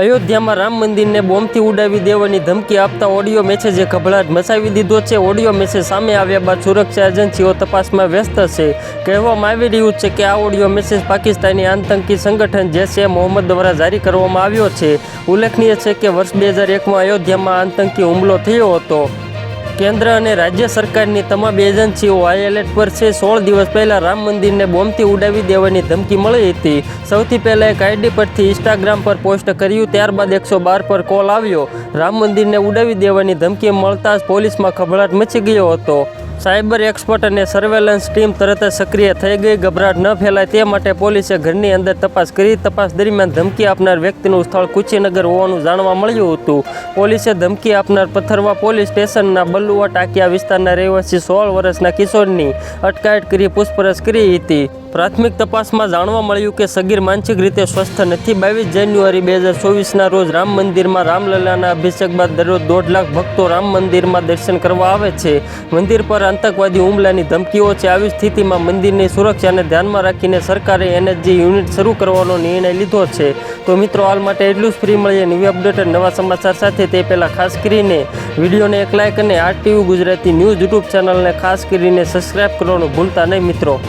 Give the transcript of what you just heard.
અયોધ્યામાં રામ મંદિરને બોમ્બથી ઉડાવી દેવાની ધમકી આપતા ઓડિયો મેસેજે ગભરાટ મચાવી દીધો છે. ઓડિયો મેસેજ સામે આવ્યા બાદ સુરક્ષા એજન્સીઓ તપાસમાં વ્યસ્ત છે. કહેવામાં આવી રહ્યું છે કે આ ઓડિયો મેસેજ પાકિસ્તાની આતંકી સંગઠન જૈશ મોહમ્મદ દ્વારા જારી કરવામાં આવ્યો છે. ઉલ્લેખનીય છે કે વર્ષ બે હજાર એકમાં અયોધ્યામાં આતંકી હુમલો થયો હતો. કેન્દ્ર અને રાજ્ય સરકારની તમામ એજન્સીઓ હાઈ એલર્ટ પર છે. સોળ દિવસ પહેલાં રામ મંદિરને બોમ્બથી ઉડાવી દેવાની ધમકી મળી હતી. સૌથી પહેલાં એક આઈડી પરથી ઇન્સ્ટાગ્રામ પર પોસ્ટ કર્યું, ત્યારબાદ એકસો બાર પર કોલ આવ્યો. રામ મંદિરને ઉડાવી દેવાની ધમકી મળતા જ પોલીસમાં ખભડાટ મચી ગયો હતો. સાયબર એક્સપર્ટ અને સર્વેલન્સ ટીમ તરત જ સક્રિય થઈ ગઈ. ગભરાટ ન ફેલાય તે માટે પોલીસે ઘરની અંદર તપાસ કરી. તપાસ દરમિયાન ધમકી આપનાર વ્યક્તિનું સ્થળ કુચીનગર હોવાનું જાણવા મળ્યું હતું. પોલીસે ધમકી આપનાર પથ્થરવા પોલીસ સ્ટેશનના બલ્લુવા ટાંકિયા વિસ્તારના રહેવાસી સોળ વર્ષના કિશોરની અટકાયત કરી પૂછપરછ કરી હતી. પ્રાથમિક તપાસમાં જાણવા મળ્યું કે સગીર માનસિક રીતે સ્વસ્થ નથી. બાવીસ જાન્યુઆરી બે હજાર ચોવીસના રોજ રામ મંદિરમાં રામલલ્લાના અભિષેક બાદ દરરોજ દોઢ લાખ ભક્તો રામ મંદિરમાં દર્શન કરવા આવે છે. મંદિર પર આતંકવાદી હુમલાની ધમકીઓ છે. આવી સ્થિતિમાં મંદિરની સુરક્ષાને ધ્યાનમાં રાખીને સરકારે એનર્જી યુનિટ શરૂ કરવાનો નિર્ણય લીધો છે. તો મિત્રો, હાલ માટે એટલું જ. ફ્રી મળીએ નવી અપડેટ નવા સમાચાર સાથે. તે પહેલાં ખાસ કરીને વિડીયોને એક લાઇક અને આરટીયુ ગુજરાતી ન્યૂઝ યુટ્યુબ ચેનલને ખાસ કરીને સબસ્ક્રાઇબ કરવાનું ભૂલતા નહીં મિત્રો.